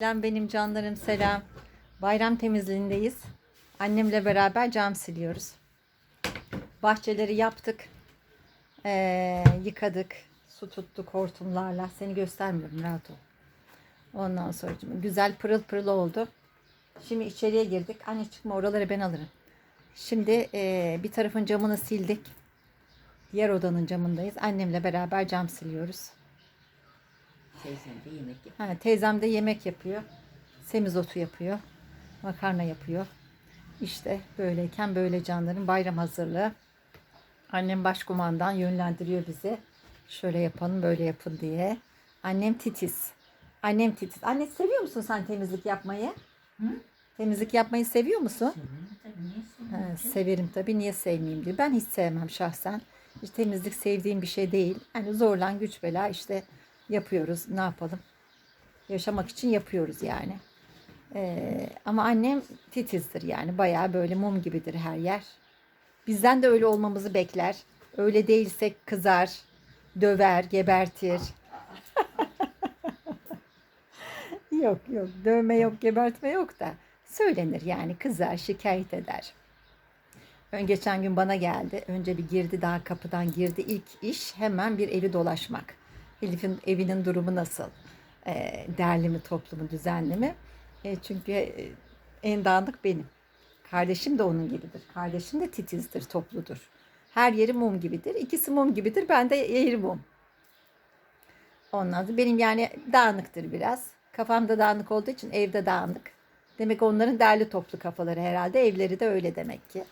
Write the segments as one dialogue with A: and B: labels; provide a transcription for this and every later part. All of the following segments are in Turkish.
A: Selam benim canlarım selam. Bayram temizliğindeyiz. Annemle beraber cam siliyoruz. Bahçeleri yaptık. Ee, yıkadık. Su tuttuk hortumlarla. Seni göstermiyorum rahat ol. Ondan sonra güzel pırıl pırıl oldu. Şimdi içeriye girdik. Anne çıkma oraları ben alırım. Şimdi ee, bir tarafın camını sildik. Diğer odanın camındayız. Annemle beraber cam siliyoruz.
B: Teyzem de yemek yapıyor.
A: Ha, teyzem de yemek yapıyor. Semizotu yapıyor. Makarna yapıyor. İşte böyleyken böyle canların bayram hazırlığı. Annem başkumandan yönlendiriyor bizi. Şöyle yapalım böyle yapın diye. Annem titiz. Annem titiz. Anne seviyor musun sen temizlik yapmayı?
B: Hı?
A: Temizlik yapmayı seviyor musun?
B: Seviyorum tabii niye
A: Ha, severim tabii. Niye sevmeyeyim diyor. Ben hiç sevmem şahsen. Hiç temizlik sevdiğim bir şey değil. Hani zorlan güç bela işte yapıyoruz. Ne yapalım? Yaşamak için yapıyoruz yani. Ee, ama annem titizdir yani. Bayağı böyle mum gibidir her yer. Bizden de öyle olmamızı bekler. Öyle değilsek kızar, döver, gebertir. yok yok dövme yok gebertme yok da söylenir yani kızar şikayet eder. Ön geçen gün bana geldi. Önce bir girdi daha kapıdan girdi. İlk iş hemen bir evi dolaşmak. Elif'in evinin durumu nasıl? Ee, derli mi, toplu mu, düzenli mi? E, çünkü e, en dağınık benim. Kardeşim de onun gibidir. Kardeşim de titizdir, topludur. Her yeri mum gibidir. İkisi mum gibidir. Ben de yeri mum. Ondan sonra benim yani dağınıktır biraz. Kafamda dağınık olduğu için evde dağınık. Demek onların derli toplu kafaları herhalde. Evleri de öyle demek ki.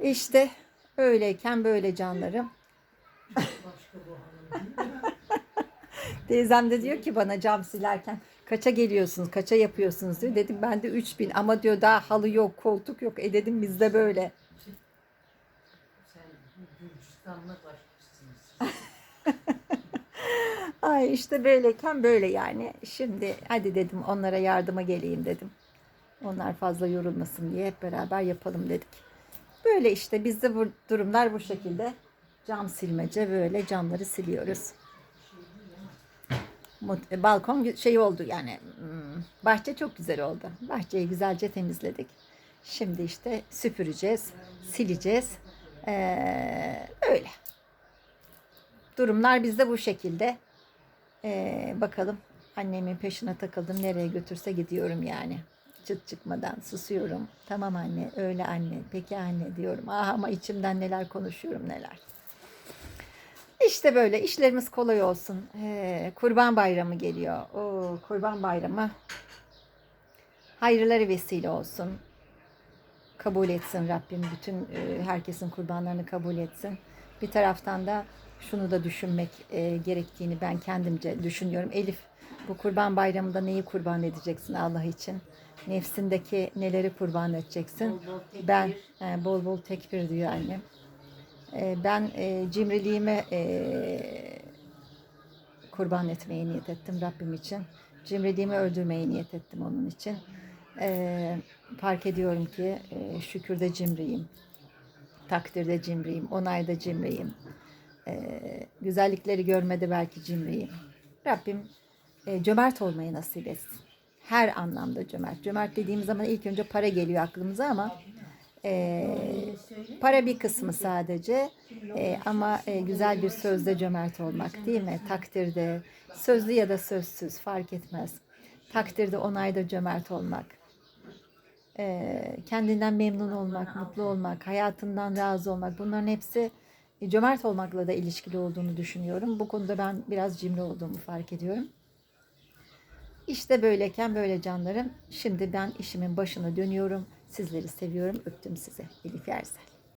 A: İşte öyleyken böyle canlarım. Teyzem de diyor ki bana cam silerken kaça geliyorsunuz, kaça yapıyorsunuz diyor. Dedim ben de 3000 ama diyor daha halı yok, koltuk yok. E dedim bizde böyle.
B: Sen Gürcistan'la başkasınız.
A: Ay işte böyleyken böyle yani. Şimdi hadi dedim onlara yardıma geleyim dedim. Onlar fazla yorulmasın diye hep beraber yapalım dedik. Böyle işte bizde bu durumlar bu şekilde. Cam silmece böyle camları siliyoruz. E, Balkon şey oldu yani hmm, bahçe çok güzel oldu. Bahçeyi güzelce temizledik. Şimdi işte süpüreceğiz, sileceğiz. Ee, öyle. Durumlar bizde bu şekilde. Ee, bakalım annemin peşine takıldım. Nereye götürse gidiyorum yani. Çıt çıkmadan susuyorum. Tamam anne, öyle anne, peki anne diyorum. Ah ama içimden neler konuşuyorum neler. İşte böyle işlerimiz kolay olsun. Ee, kurban bayramı geliyor. O kurban bayramı hayırları vesile olsun. Kabul etsin Rabbim. Bütün e, herkesin kurbanlarını kabul etsin. Bir taraftan da şunu da düşünmek e, gerektiğini ben kendimce düşünüyorum. Elif bu kurban bayramında neyi kurban edeceksin Allah için? Nefsindeki neleri kurban edeceksin?
B: Bol bol tekbir.
A: Ben e, bol bol tekbir diyor annem. E, ben e, cimriliğime e, kurban etmeye niyet ettim Rabbim için. Cimriliğimi öldürmeye niyet ettim onun için. E, fark ediyorum ki e, şükürde cimriyim. Takdirde cimriyim. Onayda cimriyim. E, güzellikleri görmede belki cimriyim. Rabbim e, cömert olmayı nasip etsin. Her anlamda cömert. Cömert dediğimiz zaman ilk önce para geliyor aklımıza ama e, para bir kısmı sadece E, ama e, güzel bir sözde cömert olmak değil mi? Takdirde, sözlü ya da sözsüz fark etmez. Takdirde, onayda cömert olmak. E, kendinden memnun olmak, mutlu olmak, hayatından razı olmak bunların hepsi e, cömert olmakla da ilişkili olduğunu düşünüyorum. Bu konuda ben biraz cimri olduğumu fark ediyorum. İşte böyleyken böyle canlarım. Şimdi ben işimin başına dönüyorum. Sizleri seviyorum. Öptüm size. Elif Ersel.